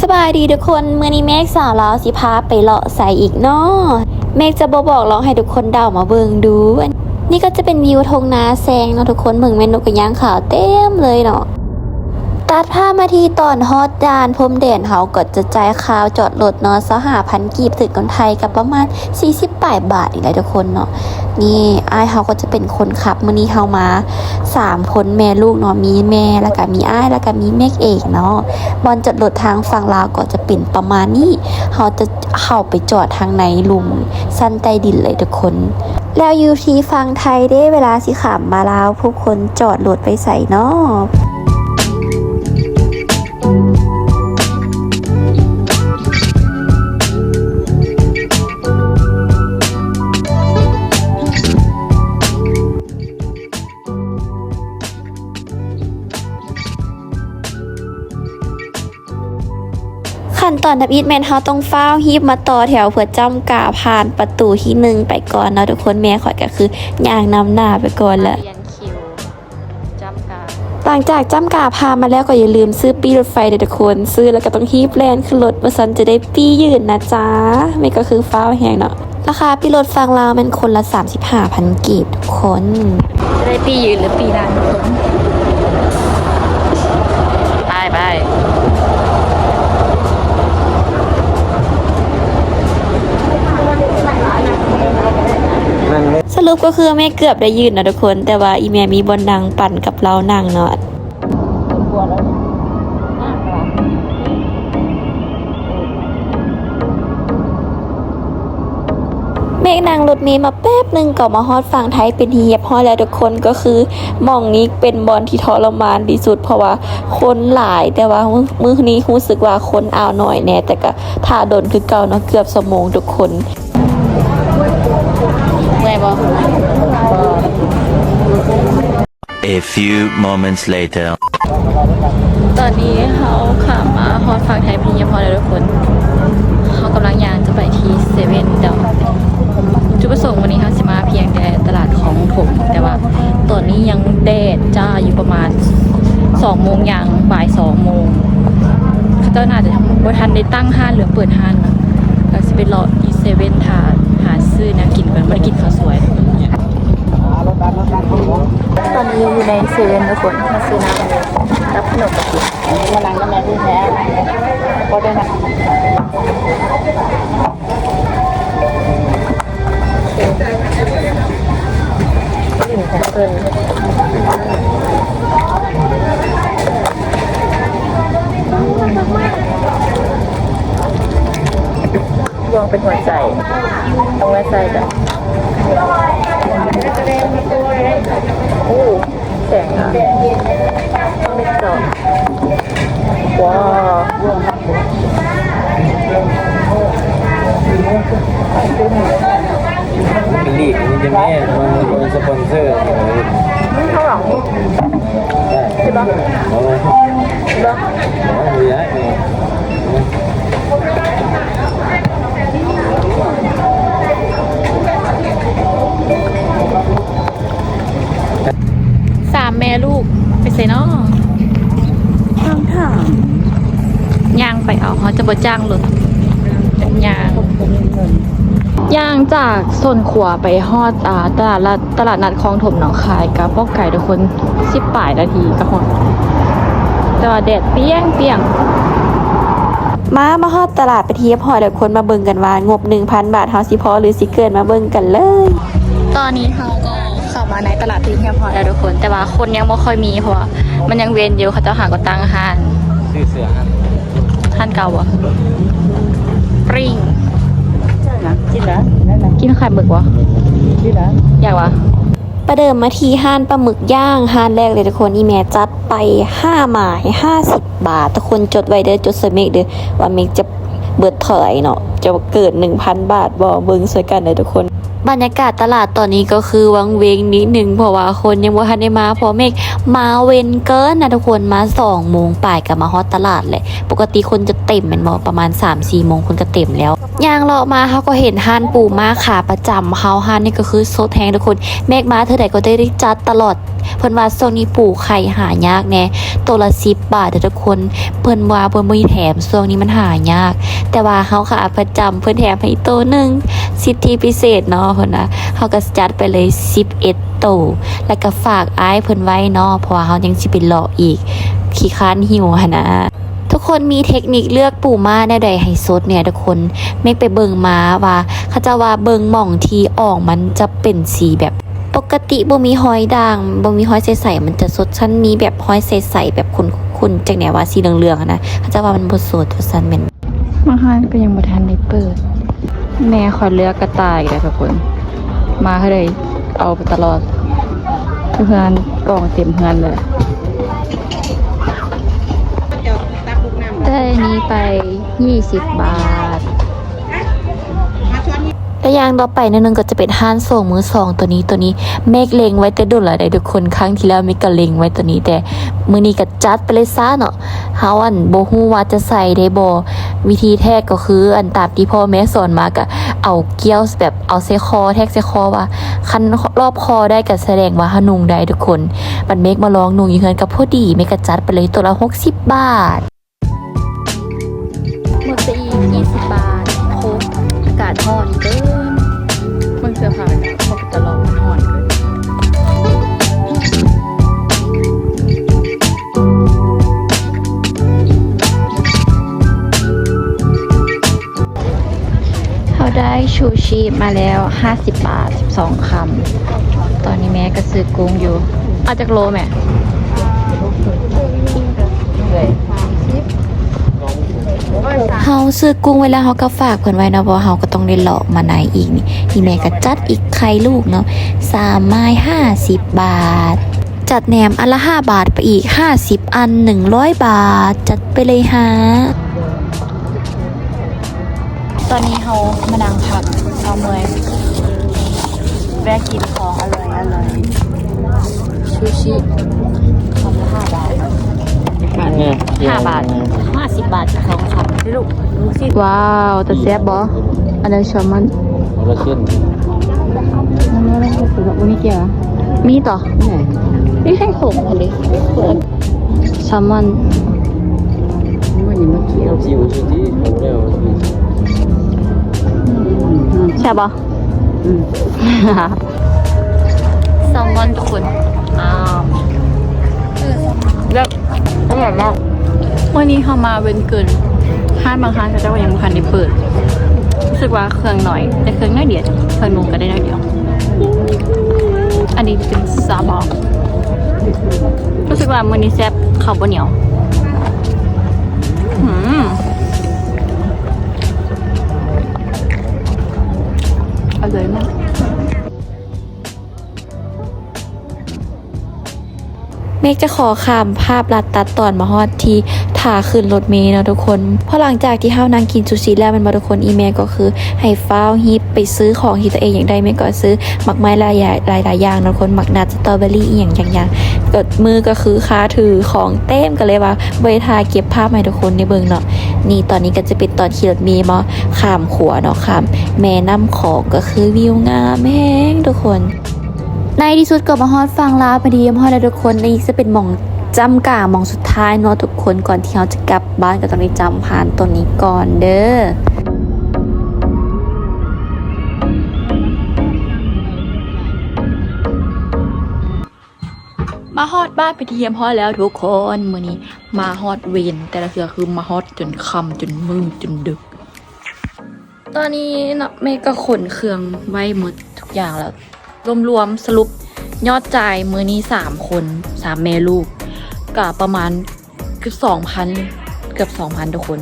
สบายดีทุกคนเมื่อนี้เมฆสาวลาวสิพาไปเลาะใส่อีกเนาะเมฆจะบอบอกลองให้ทุกคนเดามาเบิงดู นี่ก็จะเป็นวิวทงนาแซงเนาะทุกคนเมืองแม่นกกระยางขาวเต็มเลยเนาะ ตัดภามาทีตอนฮอตดานพรมเด่นเฮาก็จะจ่ายค่าวจอดรถเนาะสหาพันกีบถึงคนไทยกับประมาณ 48 บาทอีกแล้วทุกคนเนาะนี่อ้ายเฮาก็จะเป็นคนขับมื้อนี้เฮามาสามคนแม่ลูกเนาะมีแม่แล้วก็มีอ้ายแล้วก็มีเมฆเอกเนาะบอลจอดรถทางฝั่งลาวก็จะเป็นประมาณนี้เขาจะเข้าไปจอดทางในลุมสั้นใต้ดินเลยทุกคนแล้วยูที่ฝั่งไทยได้เวลาสิขามมาลาวผู้คนจอดรถไปใส่เนาะ อนทับอีทแมนเฮาต้องเฝ้าวฮีบมาต่อแถวเพื่อจ้ำกาผ่านประตูที่หนึ่งไปก่อนเนาะทุกคนแม่ขอยก็คือย่างนำหน้าไปก่อนแหละเรียนคิวจำการหลังจากจ้ำกาพามาแล้วก็อย่าลืมซื้อปีรถไฟเด็ดทุกคน ซื้อแล้วก็ต้องฮีบแลนขึ้นรถมาซันจะได้ปียืนนะจ๊ะไม่ก็คือฟ้าวแหงเนาะราคาปีรถฟังลาวมันคนละ 35,000กีบทุกคน จะได้ปียืนหรือปีนานไปไป ส รุปก็คือแม่เกือบได้ยืนนะทุกคน แต่ว่าอีเมียมีบนดังปั่นกับเรานั่งเนาะเมฆนางรถเมย์มาแป๊บหนึ่งก็มาฮอดฝั่งไทยเป็นเรียบฮอดแล้วทุกคนก็คือมองนี้เป็นบอลที่ทรมานที่สุด เพราะว่าคนหลายแต่ว่ามือนี้รู้สึกว่าคนเอาหน่อยแน่แต่ก็ท่าโดนคือเก่าเนาะเกือบสมองทุกคน มื่อยบ่ A few moments later. ตอนนี้เขาขับมาฮอดฝั่งไทยพีเยพอแล้วทุกคน เขากำลังยางจะไปที่เซเว่นเดาจุดประสงค์วันนี้เขาสิมาเพียงแต่ตลาดของผมแต่ว่าตอนนี้ยังแดดจ้าอยู่ประมาณสองโมงยังบ่ายสองโมงเขาเจ้าน่าจะยังบ่ทันได้ตั้งห้านหรือเปิดห้านนะเราจะไปรออีเซเว่นทานหา ซื้อแนวกินกันไม่ได้กินข้าวสวยตอนนี้อยู่ในเซเว่นทุกคนมาซื้อน้ำรับขนมกับกินมาล้างน้ำแม่ที่แท้ก็ได้นะกลิ่นของเกิน วงเป็นหัวใจตรงแม่ใจจ้ะโอ้แสงอะไม่จอดว้าวเป็นลีกมันจะแม่มันเป็นสปอนเซอร์นี่ข้างหลังใช่ปะ เอาเลย เนาะ เอาเลยย้ายไป สามแม่ลูก ไปใส่น้องทางทาง ย่างไปเอาเขาจะบ่จ้างรถเป็นย่างย่างจากส่วนขวาไปฮอดอ่าตลาดละตลาดนัดคลองถมหนองคายกับป้อกไก่ทุกคนสิบป่ายนาทีก็ฮอดแต่ว่าแดดเปรี้ยงเปรี้ยงมามาฮอดตลาดไปเทียบหอยเดี๋ยวคนมาเบิ่งกันว่างบ 1,000 บาทเฮาสิพอหรือสิเกินมาเบิ่งกันเลย ตอนนี้เขาก็เข้ามาในตลาดตีเฮียพอแล้วทุกคน แต่ว่าคนยังไม่ค่อยมีเพราะว่ามันยังเวียนอยู่เขาจะหาก็ตั้งห้านซื้อเสือฮะห้านเก่าอะปริงกินนะนั่นนะกินไข่หมึกวะกินนะอยากวะประเดิมมาทีห้านปลาหมึกย่างห้านแรกเลยทุกคนอีแม่จัดไป5หมาย50 บาท ทุกคนจดไว้เด้อจดใส่เมกเด้อว่าเมกจะเบิดเท่าไหร่เนาะจะเกิด 1,000 บาทบ่เบิ่งสวยกันเลยทุกคน บรรยากาศตลาดตอนนี้ก็คือวังเวงนิดหนึ่งเพราะว่าคนยังบ่ทันได้มาเพอเมกมาเว้นเกินนะทุกคนมา2โมงป่ายกับมาฮอตตลาดเลยปกติคนจะเต็มแมันบ่ประมาณ3-4โมงคนก็เต็มแล้วย่างเลาะมาเขาก็เห็นห้านปูมาขาประจำเขาห้านนี่ก็คือโซดแฮงทุกคนเมกมาเธอใดก็ได้จัดตลอดเพิ่นว่าช่วงนี้ปลูกไข่หายากแน่ตัวละ10บบาทเด้อทุกคนเพิ่นว่าเพิ่นมีแถมช่วงนี้มันหายาก แต่ว่าเฮาค่ะประจำเพิ่นแถมให้ตัวหนึ่งสิทธิพิเศษเนาะเพิ่นว่าเฮาก็จัดไปเลย 11โตวแล้วก็ฝากอ้ายเพิ่นไว้เนาะเพราะว่าเฮายังสิไปเลาะอีก ขี้ค้านหิวหั่นนะทุกคนมีเทคนิคเลือกปูม้าแนวใดให้สดเนี่ยทุกคนเมกไปเบิงมาว่าเขาจะว่าเบิงหม่องที่ออกมันจะเป็นสีแบบปกติบ่มีหอยด่างบ่มีหอยใสๆมันจะสดชั้นนี้แบบหอยใสๆแบบคุณๆจากแนว่าสีเหลืองๆนะเขาจะว่ามันบ่สดว่าซั่นแม่นมาหานก็ยังบ่ทันได้เปิด แม่ขอยเลือกกระต่ายเลยทุกคน มาเขาเลยเอาไปตลอดเพื่อนกล่องเต็มเพื่อนเลยได้นี้ไป 20 บาทและอย่างต่อไปนนึงก็จะเป็นห้านส่งมือสองตัวนี้ตัวนี้เมฆเลงไว้แต่ดุลละได้ทุกคนครั้งที่แล้วเมฆก็เลงไว้ตัวนี้แต่มือนี้ก็จัดไปเลยซ่าเนาะเฮาอันโบฮูว่าจะใส่ได้บ่ วิธีแทกก็คืออันตามที่พ่อแม่สอนมาก็เอาเกี้ยวแบบเอาเซคอ แทกเซคอว่า คันรอบคอได้กับแสดงว่าหนุงได้ทุกคนบัดเมฆมาลองนุงอยู่เงินกับพ่อดีเมฆก็จัดไปเลยตัวละหกสิบบาทหมดไปอีก20บาทโคกอากาศร้อนเกิน มาแล้ว 50 บาท 12 คำ ตอนนี้แม่ก็ซื้อกุ้งอยู่ เอาจากโลแม่เฮาซื้อกุ้งไว้แล้วเฮาก็ฝากเพิ่นไว้นะเพราะว่าเฮาก็ต้องได้เลาะมาไหนอีกนี่อีแม่ก็จัดอีกไข่ลูกเนาะสามไม้ห้าสิบบาท จัดแหนมอันละห้าบาทไปอีกห้าสิบอันหนึ่งร้อยบาท จัดไปเลยฮะ ตอนนี้เขามานั่งพักเอาเมยแวะกินของอร่อยอร่อยชูชิคำละห้าบาทเนี่ยห้าบาทห้าสิบบาทจะสองคำลูกลูกสิว้าวแต่แซ่บบออันนั้นแซลมอนเอาละเช่นน้ำมันสุดแบบมีเกียร์มีต่อนี่ให้ผมเลยแซลมอนมันยังมาเกี่ยวจิ๋วชุดที่ผมเร็ว แซ่บปะแซลมอนทุกคนอ้าวเลิกอร่อยมากวันนี้เขามาเวนเกินห้านบางห้านเขาจะว่ายังไม่ทันได้เปิด รู้สึกว่าเครื่องหน่อย แต่เครื่องน้อยเดียวเครื่องนุ่งก็ได้น้อยเดียว อันนี้เป็นซาบอรู้สึกว่ามันนี้แซ่บข้าวบะเหนียว อร่อ เมกจะขอข้ามภาพลัดตัดตอนมาฮอดที่ถ่าขึ้นรถเมล์เนาะทุกคนเพราะหลังจากที่เฮานั่งกินซูชิแล้วมันมาทุกคนอีเมลก็คือ ให้ฟ้าวฮิปไปซื้อของที่ตัวเองอยากได้เมกก็ซื้อหมักไม้หลายหลายหลายอย่างเนาะทุกคนหมักนัดสตรอเบอรี่อีหยังอย่างอย่างกดมือก็คือค้าถือของเต็มกันเลยว่าเวทาเก็บภาพให้ทุกคนในเบิงเนาะนี่ตอนนี้ก็จะเป็นตอนขี่รถเมล์มาข้ามขัวเนาะข้ามแม่น้ำของก็คือวิวงามแห้งทุกคน ในที่สุดก็มาฮอดฟังลาพอดีมาฮอดแล้วทุกคนนี่จะเป็นหมองจำกาหมองสุดท้ายเนาะทุกคนก่อนที่เราจะกลับบ้านก็ต้องได้จำผ่านตัวนี้ก่อนเด้อมาฮอดบ้านไปเทียมพอแล้วทุกคนมื้อนี้ มาฮอดเวนแต่ละเทือคือมาฮอดจนค่ำจนมืดจนดึก ตอนนี้เนาะแม่ก็ขนเครื่องไว้หมดทุกอย่างแล้ว รวมๆสรุปยอดจ่ายมื้อนี้สามคนสามแม่ลูกก็ประมาณเกือบสองพันเกือบสองพันทุกคน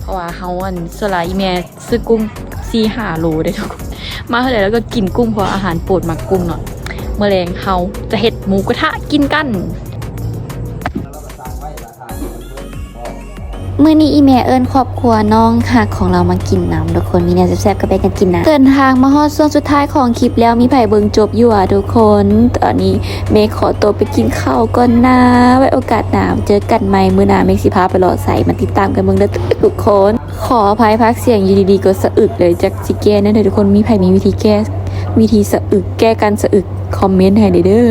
เพราะว่าเฮาอันสลายอีแม่ซื้อกุ้งซีห้าโลได้ทุกคนมาเท่าไหร่แล้วก็กินกุ้งเพราะอาหารโปรดมากกุ้งเนาะเมื่อแรงเฮาจะเห็ดหมูกระทะกินกัน มื้อนี้อีเมเอิญครอบครัวน้องหักของเรามากินน้ำทุกคนมีแนวแซ่บๆก็ไปกันกินนะเดินทางมาฮอดส่วนสุดท้ายของคลิปแล้วมีไผ่เบิงจบอยู่อะทุกคน ตอนนี้เมย์ขอตัวไปกินข้าวก่อนนะไว้โอกาสหน้าเจอกันใหม่มื้อหน้าเมย์สิพาไปรอใส่มาติดตามกันเบิ่งเด้อทุกคน ขออภัยพักเสียงอยู่ดีๆก็สะอึกเลยจากสิแก้นั่นเด้อทุกคนมีไผ่มีวิธีแก้ วิธีสะอึกแก้กันสะอึกคอมเมนต์ให้เด้อ